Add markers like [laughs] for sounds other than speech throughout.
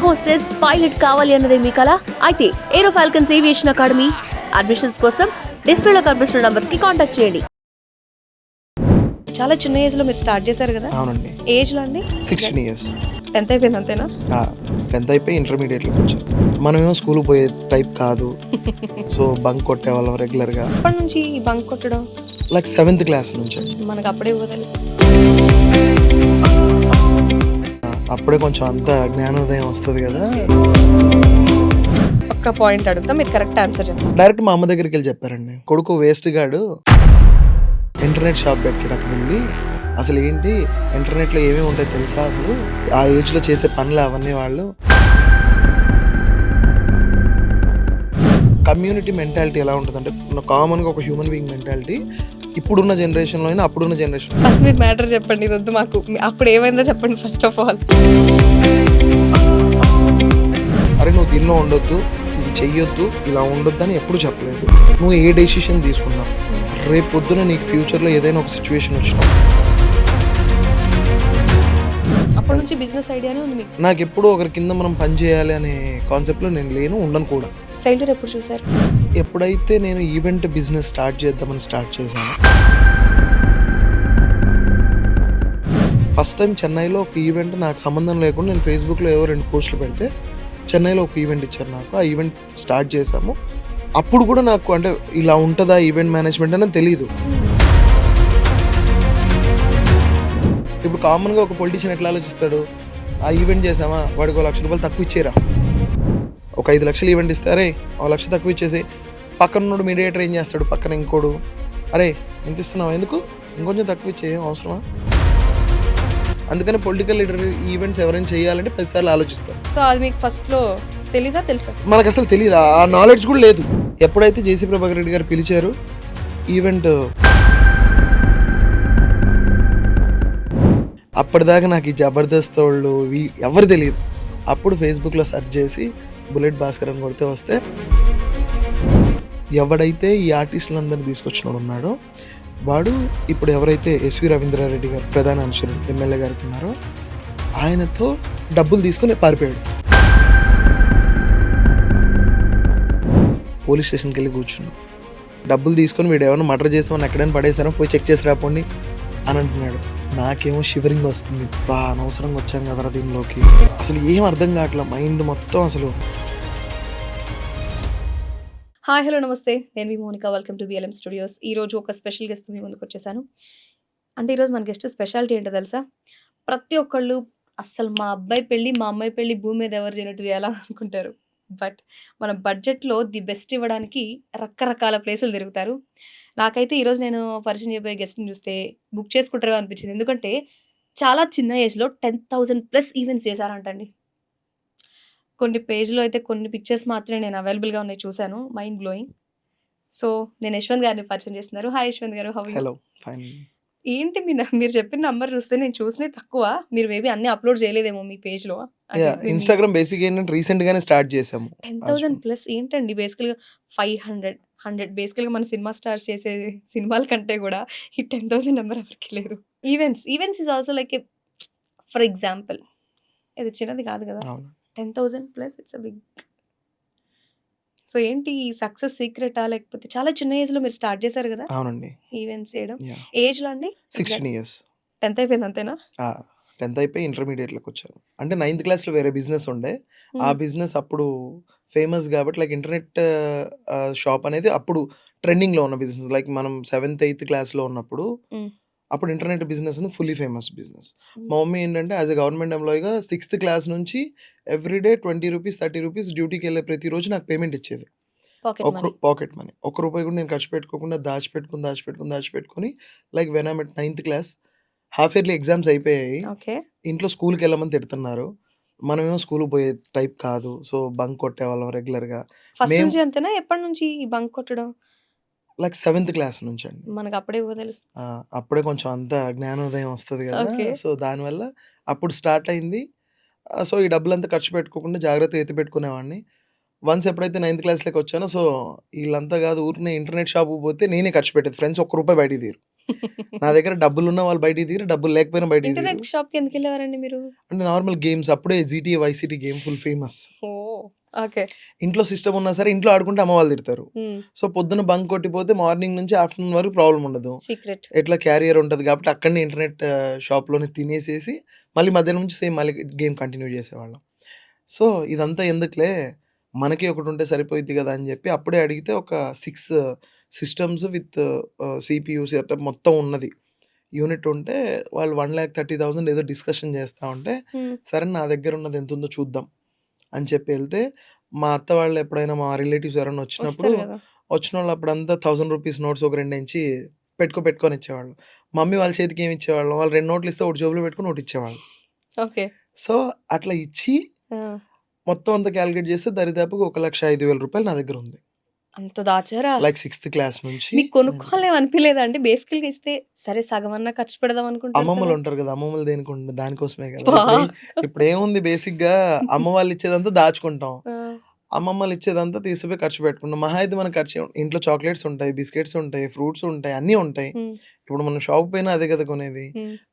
Air hostess pilot కావాలి అన్నదే మీ కల. అయితే aero falcons aviation academy admissions కోసం డిస్ప్లేలో కనిపిస్తున్న నంబర్స్కి కాంటాక్ట్ చేయండి. చాలా చిన్న ఏజ్లో మీరు స్టార్ట్ చేశారు కదా? అవునండి. ఏజ్లో అండి? Sixteen years. టెన్త్ అయిపోయింది అంతేనా? టెన్త్ అయిపోయి ఇంటర్మీడియట్లోకి వచ్చాను మనమేమో స్కూల్కి పోయే టైప్ కాదు. [laughs] సో బంక్ కొట్టేవాళ్ళం రెగ్యులర్గా అప్పటి నుంచి బంక్ కొట్టడం? లైక్ సెవెంత్ క్లాస్ నుంచి. మనకు అప్పుడే తెలుసు అప్పుడే కొంచెం అంత జ్ఞానోదయం వస్తుంది కదా. ఒక్క పాయింట్ అడుగుతా మీరు కరెక్ట్ ఆన్సర్ చెప్పండి. డైరెక్ట్ మా అమ్మ దగ్గరికి వెళ్ళి చెప్పారండి. కొడుకు వేస్ట్ గాడు ఇంటర్నెట్ షాప్ పెట్టాడు అక్కడ ఉండి అసలు ఏంటి ఇంటర్నెట్లో ఏమేమి ఉంటాయో తెలుసా అసలు? ఆ ఏజ్లో చేసే పనులు అవన్నీ వాళ్ళు. కమ్యూనిటీ మెంటాలిటీ ఎలా ఉంటుందంటే కామన్గా ఒక హ్యూమన్ బీయింగ్ మెంటాలిటీ ఇప్పుడున్న జనరేషన్లో అయినా అప్పుడున్న జనరేషన్ ఫస్ట్ మీరు మ్యాటర్ చెప్పండి ఇది వద్దు మాకు. అప్పుడు ఏమైందో చెప్పండి ఫస్ట్ ఆఫ్ ఆల్ అరే నువ్వు దీనిలో ఉండొద్దు ఇది చెయ్యొద్దు ఇలా ఉండొద్దు అని ఎప్పుడు చెప్పలేదు. నువ్వు ఏ డెసిషన్ తీసుకున్నావు రేపు పొద్దున నీకు ఫ్యూచర్లో ఏదైనా ఒక సిచ్యువేషన్ వచ్చినా. అప్పటి నుంచి బిజినెస్ ఐడియానే ఉంది మీకు. నాకు ఎప్పుడు ఒకరి కింద మనం పని చేయాలి అనే కాన్సెప్ట్లో నేను లేను ఉండను కూడా. ఫెయిల్యూర్ ఎప్పుడు చూసారు ఎప్పుడైతే నేను ఈవెంట్ బిజినెస్ స్టార్ట్ చేద్దామని స్టార్ట్ చేశాను ఫస్ట్ టైం చెన్నైలో ఒక ఈవెంట్ నాకు సంబంధం లేకుండా నేను ఫేస్బుక్లో ఏవో రెండు పోస్టులు పెడితే చెన్నైలో ఒక ఈవెంట్ ఇచ్చారు నాకు. ఆ ఈవెంట్ స్టార్ట్ చేశాము. అప్పుడు కూడా నాకు అంటే ఇలా ఉంటుందా ఈవెంట్ మేనేజ్మెంట్ అనేది తెలియదు ఇప్పుడు కామన్గా ఒక పొలిటీషియన్ ఎట్లా ఆలోచిస్తాడు? ఆ ఈవెంట్ చేసామా వాడికి ఒక లక్ష రూపాయలు తక్కువ ఇచ్చేరా? ఒక ఐదు లక్షలు ఈవెంట్ ఇస్తారే ఒక లక్ష తక్కువ ఇచ్చేసి పక్కన ఉన్నోడు మీడియేటర్ ఏం చేస్తాడు? పక్కన ఇంకోడు. అరే ఎంత ఇస్తున్నావు? ఎందుకు? ఇంకొంచెం తక్కువ ఇచ్చే అవసరమా? అందుకని పొలిటికల్ లీడర్ ఈవెంట్స్ ఎవరైనా చేయాలంటే పదిసార్లు ఆలోచిస్తారు. సో అది మీకు ఫస్ట్లో తెలీదా తెలుసా? మనకు అసలు తెలియదు ఆ నాలెడ్జ్ కూడా లేదు. ఎప్పుడైతే జేసీ ప్రభాకర్ రెడ్డి గారు పిలిచారు ఈవెంట్ అప్పటిదాకా నాకు ఈ జబర్దస్త్ వాళ్ళు ఎవరు తెలియదు. అప్పుడు ఫేస్బుక్లో సెర్చ్ చేసి బుల్లెట్ భాస్కర్ అని కొడితే వస్తే ఎవడైతే ఈ ఆర్టిస్టులందరినీ తీసుకొచ్చినాడు ఉన్నాడో వాడు ఇప్పుడు ఎవరైతే ఎస్వి రవీంద్రారెడ్డి గారు ప్రధాన అనుచరుడు ఎమ్మెల్యే గారికి ఉన్నారో ఆయనతో డబ్బులు తీసుకొని పారిపోయాడు. పోలీస్ స్టేషన్కి వెళ్ళి కూర్చున్నాం. డబ్బులు తీసుకొని వీడు ఏమైనా మర్డర్ చేసామని ఎక్కడైనా పడేసారో పోయి చెక్ చేసి రాపోండి. అని అంటున్నాడు. నాకేమో షివరింగ్ వస్తుంది. బా అనవసరంగా వచ్చాం కదరా దీనిలోకి. అసలు ఏం అర్థం కావట్లే? మైండ్ మొత్తం అసలు. హాయ్ హలో నమస్తే. నేను మీ Monika. Welcome to BLM studios ఈ రోజు ఒక స్పెషల్ గెస్ట్ మీ ముందుకు వచ్చేసాను. అంటే ఈరోజు మన గెస్ట్ స్పెషాలిటీ ఏంటో తెలుసా? ప్రతి ఒక్కళ్ళు అస్సలు మా అబ్బాయి పెళ్ళి మా అమ్మాయి పెళ్ళి భూమి మీద ఎవరు చేయనట్టు చేయాలా అనుకుంటారు. బట్ మన బడ్జెట్లో ది బెస్ట్ ఇవ్వడానికి రకరకాల ప్లేసులు తిరుగుతారు. నాకైతే ఈరోజు నేను పరిచయం చేయబోయే గెస్ట్ని చూస్తే బుక్ చేసుకుంటారు అనిపించింది. ఎందుకంటే చాలా చిన్న ఏజ్లో టెన్ థౌజండ్ ప్లస్ ఈవెంట్స్ చేశారంటండి. కొన్ని పేజ్లో అయితే కొన్ని పిక్చర్స్ మాత్రమే నేను అవైలబుల్గా ఉన్నాయి చూశాను. మైండ్ బ్లోయింగ్ సో నేను యశ్వంత్ గారిని పరిచయం చేస్తున్నారు. హాయ్ యశ్వంత్ గారు హౌ హలో ఫైన్ ఏంటి మీ మీరు చెప్పిన నంబర్ చూస్తే నేను చూసినవి తక్కువ. మీరు మేబీ అన్ని అప్లోడ్ చేయలేదేమో మీ పేజ్లో ఇన్స్టాగ్రామ్ బేసిక్ ఏంటంటే రీసెంట్ గానే స్టార్ట్ చేసాము టెన్ థౌసండ్ ప్లస్ ఏంటండి? బేసికల్గా ఫైవ్ హండ్రెడ్ హండ్రెడ్. బేసికల్గా మన సినిమా స్టార్స్ చేసే సినిమాల కంటే కూడా ఈ టెన్ థౌసండ్ నెంబర్ ఎవరికి లేదు. Events events is also like for example ఇది చిన్నది కాదు కదా? Ten thousand plus it's a big. So ఏంటి ఈ సక్సెస్ సీక్రెటా లేకపోతే చాలా చిన్న ఏజ్లో మీరు స్టార్ట్ చేశారు కదా? అవునండి. ఈవెంట్స్ చేయడం. ఏజ్లో అండి? Sixteen years. టెన్త్ అయిపోయింది అంతేనా? టెన్త్ అయిపోయి ఇంటర్మీడియట్లోకి వచ్చాను అంటే నైన్త్ క్లాస్లో వేరే బిజినెస్ ఉండే. ఆ. బిజినెస్ అప్పుడు ఫేమస్ కాబట్టి లైక్ ఇంటర్నెట్ షాప్ అనేది అప్పుడు ట్రెండింగ్లో ఉన్న బిజినెస్. లైక్ మనం సెవెంత్ ఎయిత్ క్లాస్లో ఉన్నప్పుడు. అప్పుడు ఇంటర్నెట్ బిజినెస్ అనేది ఫుల్లీ ఫేమస్ బిజినెస్. మా మమ్మీ ఏంటంటే యాజ్ ఎ గవర్నమెంట్ ఎంప్లాయీగా సిక్స్త్ క్లాస్ నుంచి everyday twenty rupees thirty rupees డ్యూటీకి వెళ్ళే ప్రతిరోజు నాకు పేమెంట్ ఇచ్చేది. పాకెట్ ఒక పాకెట్ మనీ. ఒక రూపాయి కూడా నేను ఖర్చు పెట్టుకోకుండా దాచిపెట్టుకుని దాచిపెట్టుకుని దాచిపెట్టుకుని like when I'm at ninth class half yearly exams అయిపోయాయి. ఓకే. ఇంట్లో స్కూల్కి వెళ్ళమని తిడుతున్నారు. మనమేమో స్కూల్కి పోయే టైప్ కాదు. సో బంక్ కొట్టేవాళ్ళం రెగ్యులర్గా. ఫస్ట్ మేము- నుంచి అంతేనా? ఎప్పటి నుంచి ఈ బంక్ కొట్టడం? లైక్ సెవెంత్ క్లాస్ నుంచి అండి. మనకు అప్పుడే తెలుసు. ఆ, అప్పుడే కొంచెం అంత జ్ఞానోదయం వస్తుంది కదా. Okay. సో దానివల్ల అప్పుడు స్టార్ట్ అయింది. సో ఈ డబ్బులంతా ఖర్చు పెట్టుకోకుండా జాగ్రత్తగా ఎత్తి పెట్టుకునేవాడిని. వన్స్ ఎప్పుడైతే నైన్త్ క్లాస్లోకి వచ్చానో సో వీళ్ళంతా కాదు ఊరినే ఇంటర్నెట్ షాప్ పోతే నేనే ఖర్చు పెట్టేది. ఫ్రెండ్స్ ఒక్క రూపాయి బయటికి తీరు నా దగ్గర డబ్బులు ఉన్న వాళ్ళు బయటికి దిగిరి డబ్బులు లేకపోయినా బయటికి ఇంటర్నెట్ దిగిరి. షాప్కి ఎందుకు వెళ్ళేవారండి మీరు? అంటే నార్మల్ గేమ్స్ అప్పుడే GT vice city game full famous oh okay. ఇంట్లో సిస్టమ్ ఉన్నా సరే ఇంట్లో ఆడుకుంటే అమ్మ వాళ్ళు తిడతారు. సో పొద్దున బంక్ కొట్టిపోతే మార్నింగ్ నుంచి ఆఫ్టర్నూన్ వరకు ప్రాబ్లం ఉండదు. సీక్రెట్. ఎట్లా క్యారియర్ ఉంటుంది కాబట్టి అక్కడనే ఇంటర్నెట్ షాప్లోనే తినేసేసి మళ్ళీ మధ్యాహ్నం నుంచి సేమ్ మళ్ళీ గేమ్ కంటిన్యూ చేసేవాళ్ళం. సో ఇదంతా ఎందుకులే మనకి ఒకటి ఉంటే సరిపోయిద్ది కదా అని చెప్పి అప్పుడే అడిగితే ఒక six systems with CPU setup మొత్తం ఉన్నది. యూనిట్ ఉంటే వాళ్ళు వన్ ల్యాక్ థర్టీ థౌసండ్ ఏదో డిస్కషన్ చేస్తూ ఉంటే సరే నా దగ్గర ఉన్నది ఎంత ఉందో చూద్దాం. అని చెప్పి వెళ్తే మా అత్త వాళ్ళు ఎప్పుడైనా మా రిలేటివ్స్ ఎవరైనా వచ్చినప్పుడు వచ్చిన వాళ్ళు అప్పుడంతా థౌసండ్ రూపీస్ నోట్స్ ఒక రెండు ఇంచి పెట్టుకో పెట్టుకొని ఇచ్చేవాళ్ళు. మమ్మీ వాళ్ళ చేతికి ఏమి ఇచ్చేవాళ్ళు? వాళ్ళు రెండు నోట్లు ఇస్తే ఒకటి జోబులో పెట్టుకొని ఒకటి ఇచ్చేవాళ్ళు. ఓకే. సో అట్లా ఇచ్చి మొత్తం అంతా క్యాలిక్యులేట్ చేస్తే దరిదాపుగా ఒక లక్ష ఐదు వేల రూపాయలు నా దగ్గర ఉంది. అంత దాచారా? లైక్ సిక్స్త్ క్లాస్ నుంచి మీకు కొనుక్కోలేం అనిపించలేదా అంటే బేసికల్గా ఇస్తే సరే సగం అన్నా ఖర్చు పెడదాం అనుకుంటారు అమ్మమ్మలు. ఉంటారు కదా అమ్మమ్మలు దేనికి దానికోసమే కదా. ఇప్పుడు ఏముంది బేసిక్గా అమ్మ వాళ్ళు ఇచ్చేదంతా దాచుకుంటాం. అమ్మమ్మలు ఇచ్చేదంతా తీసుకుపోయి ఖర్చు పెట్టుకుంటాం మహా అయితే మనకు ఖర్చు ఇంట్లో చాక్లెట్స్ ఉంటాయి బిస్కెట్స్ ఉంటాయి ఫ్రూట్స్ ఉంటాయి అన్నీ ఉంటాయి. ఇప్పుడు మనం షాప్ పోయినా అదే కదా కొనేది.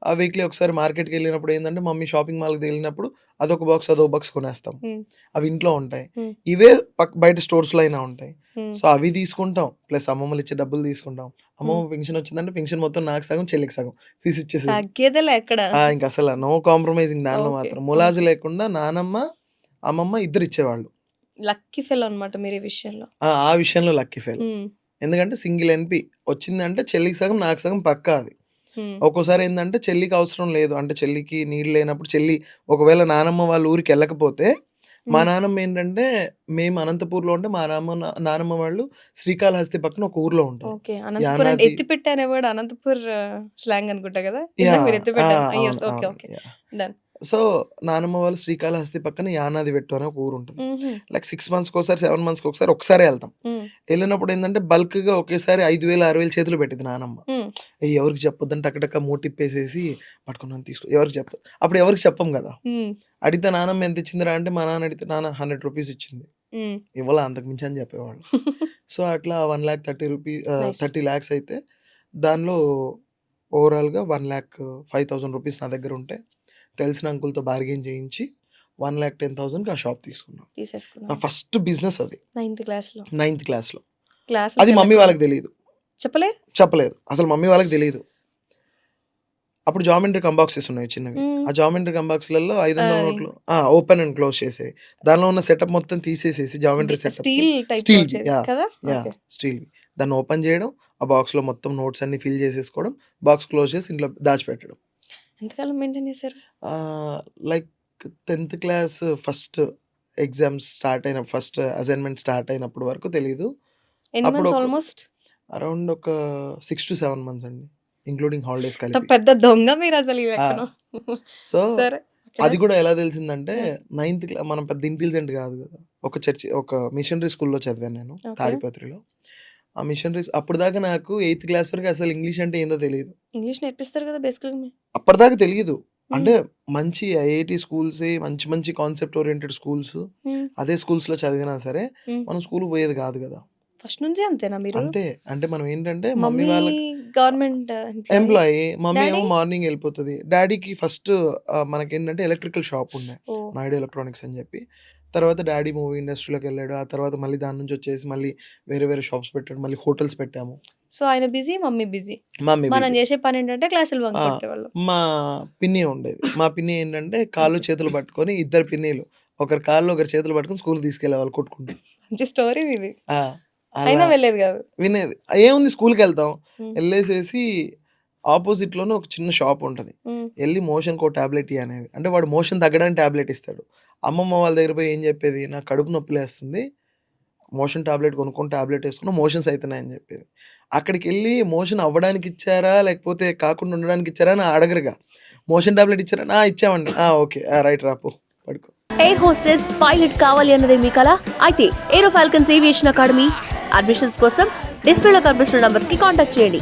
ఆ వీక్లీ ఒకసారి మార్కెట్కి వెళ్ళినప్పుడు ఏంటంటే మమ్మీ షాపింగ్ మాల్కి వెళ్ళినప్పుడు అదొక బాక్స్ అదొక బాక్స్ కొనేస్తాం. అవి ఇంట్లో ఉంటాయి. ఇవే బయట స్టోర్స్లో అయినా ఉంటాయి. సో అవి తీసుకుంటాం. ప్లస్ అమ్మమ్మలు ఇచ్చే డబ్బులు తీసుకుంటాం. అమ్మమ్మ పెన్షన్ వచ్చిందంటే పెన్షన్ మొత్తం నాకు సగం చెల్లికి సగం తీసి ఇచ్చేసి ఇంకా అసలు నో కాంప్రమైజింగ్ దానిలో. మాత్రం. ములాజు లేకుండా నానమ్మ అమ్మమ్మ ఇద్దరు ఇచ్చేవాళ్ళు. లక్కీ ఫెల్ అన్నమాట మీరు ఈ విషయంలో. ఆ విషయంలో లక్కీ ఉమ్, ఎందుకంటే సింగిల్ ఎన్పి వచ్చిందంటే చెల్లికి సగం నాకు సగం పక్కా అది. ఒక్కోసారి ఏంటంటే చెల్లికి అవసరం లేదు. అంటే చెల్లికి నీళ్ళు లేనప్పుడు చెల్లి ఒకవేళ నానమ్మ వాళ్ళ ఊరికి వెళ్ళకపోతే మా నానమ్మ ఏంటంటే మేము అనంతపూర్లో ఉంటే మా నాన్న నానమ్మ వాళ్ళు శ్రీకాళహస్తి పక్కన ఒక ఊర్లో ఉంటారు. ఎత్తి పెట్టానే అనంతపూర్ స్లాంగ్ అనుకుంటా కదా? సో నానమ్మ వాళ్ళు శ్రీకాళహస్తి పక్కన యానాది పెట్టు అనే ఒక ఊరు ఉంటుంది లైక్ సిక్స్ మంత్స్కి ఒకసారి సెవెన్ మంత్స్కి ఒకసారి ఒకసారి వెళ్తాం. వెళ్ళినప్పుడు ఏంటంటే బల్క్గా ఒకేసారి ఐదు వేలు ఆరు వేలు చేతులు పెట్టింది నానమ్మ. ఎవరికి చెప్పొద్దని టక్కటక్క మూటిప్పేసేసి పట్టుకున్నాను తీసుకో ఎవరికి చెప్పదు అప్పుడు ఎవరికి చెప్పం కదా. అడిగితే నానమ్మ ఎంత ఇచ్చిందిరా? అంటే మా నాన్న అడిగితే నాన్న హండ్రెడ్ రూపీస్ ఇచ్చింది. ఇవ్వాల? అంతకు మించి అని చెప్పేవాళ్ళు. [laughs] సో అట్లా one lakh thirty rupee Nice. Thirty lakhs అయితే దానిలో ఓవరాల్గా one lakh five thousand rupees నా దగ్గర ఉంటే తెలిసిన అంకుల్తో బార్గెన్ చేయించి వన్ ల్యాక్ టెన్ థౌసండ్కి ఆ షాప్ తీసుకున్నాను నా ఫస్ట్ బిజినెస్ అది. నైన్త్ క్లాస్లో నైన్త్ క్లాస్లో. క్లాస్ అది మమ్మీ వాళ్ళకి తెలియదు చెప్పలే? చెప్పలేదు. అసలు మమ్మీ వాళ్ళకి తెలియదు అప్పుడు జామెంట్రీ కంబాక్సెస్ ఉన్నాయి చిన్నవి. ఆ జామెంట్రీ కంబాక్స్లలో ఐదు వందల. నోట్లు ఓపెన్ అండ్ క్లోజ్ చేసే దానిలో ఉన్న సెటప్ మొత్తం తీసేసేసి జామెంట్రీ సెటప్ స్టీల్ స్టీల్ దాన్ని ఓపెన్ చేయడం ఆ బాక్స్లో మొత్తం నోట్స్ అన్ని ఫిల్ చేసేసుకోవడం బాక్స్ క్లోజ్ చేసి ఇంట్లో దాచిపెట్టడం. ఎంతకాలం మెయింటైన్ చేశారు? Like tenth class first exams start అయిన ఫస్ట్ అసైన్మెంట్ స్టార్ట్ అయినప్పుడు వరకు తెలియదు ఎన్ని అప్పుడు మంత్స్ ఒక- ఆల్మోస్ట్? అరౌండ్ ఒక సిక్స్ టు సెవెన్ మంత్స్ అండి ఇంక్లూడింగ్ హాలిడేస్ కలిపి. పెద్ద దొంగ మీరు అసలు ఈ లెక్కన. సో [laughs] సరే అది కూడా ఎలా తెలిసిందంటే నైన్త్ క్లాస్ మనం పెద్ద ఇంటెలిజెంట్ కాదు కదా ఒక చర్చి ఒక మిషనరీ స్కూల్లో చదివాను నేను Okay. తాడిపత్రిలో. ఆ మిషనరీస్ అప్పుడు దాకా నాకు ఎయిత్ క్లాస్ వరకు అసలు ఇంగ్లీష్ అంటే ఏందో తెలియదు ఇంగ్లీష్ నేర్పిస్తారు కదా బేసికల్ అప్పటిదాకా తెలియదు అంటే మంచి ఐఐటి స్కూల్స్ మంచి మంచి కాన్సెప్ట్ ఓరియంటెడ్ స్కూల్స్. అదే స్కూల్స్లో చదివినా సరే. మనం స్కూల్ పోయేది కాదు కదా. ఫస్ట్ నుంచి అంతేనా మీరు? అంతే. అంటే మనం ఏంటంటే మమ్మీ వాళ్ళకి గవర్నమెంట్ ఎంప్లాయీ మమ్మీ ఏమో? మార్నింగ్ వెళ్ళిపోతుంది. డాడీకి ఫస్ట్ మనకేంటంటే ఎలక్ట్రికల్ షాప్ ఉండే. నాయుడు ఎలక్ట్రానిక్స్ అని చెప్పి. తర్వాత డాడీ మూవీ ఇండస్ట్రీలోకి వెళ్ళాడు. ఆ తర్వాత మళ్ళీ దాని నుంచి వచ్చేసి మళ్ళీ వేరే వేరే షాప్స్ పెట్టాడు. మళ్ళీ హోటల్స్ పెట్టాము. సో ఆయన బిజీ మమ్మీ బిజీ? మమ్మీ మనం. చేసే పని ఏంటంటే క్లాసులు మా పిన్ని ఉండేది. మా పిన్ని ఏంటంటే కాళ్ళు చేతులు పట్టుకొని ఇద్దరు పిన్నిలు ఒకరి కాళ్ళు ఒకరి చేతులు పట్టుకొని స్కూల్ తీసుకెళ్ళే వాళ్ళు కొట్టుకుంటూ. మంచి స్టోరీ ఇది అయినా వెళ్ళేది కాదు. వినేది. ఏముంది స్కూల్కి వెళ్తాం. వెళ్ళేసేసి ఆపోజిట్లోనే ఒక చిన్న షాప్ ఉంటుంది. వెళ్ళి మోషన్ కో టాబ్లెట్ అనేది. అంటే వాడు మోషన్ తగ్గడానికి టాబ్లెట్ ఇస్తాడు. అమ్మమ్మ వాళ్ళ దగ్గర పోయి ఏం చెప్పేది? నాకు కడుపు నొప్పి లేస్తుంది. మోషన్ టాబ్లెట్ కొనుక్కొని టాబ్లెట్ వేసుకున్నా మోషన్స్ అవుతున్నాయని చెప్పేది. అక్కడికి వెళ్ళి మోషన్ అవ్వడానికి ఇచ్చారా? లేకపోతే కాకుండా ఉండడానికి ఇచ్చారా? అని అడగరుగా. మోషన్ టాబ్లెట్ ఇచ్చారా? "ఆ, ఇచ్చామండి. "ఆ, ఓకే. ఆ, రైట్ రాపు. పడుకో. ఎయిర్ హోస్టెస్ పైలట్ కావాలి అన్నదే మీ కల అయితే aero falcons aviation academy admissions కోసం డిస్ప్లేలో కనిపిస్తున్న నంబర్స్కి కాంటాక్ట్ చేయండి.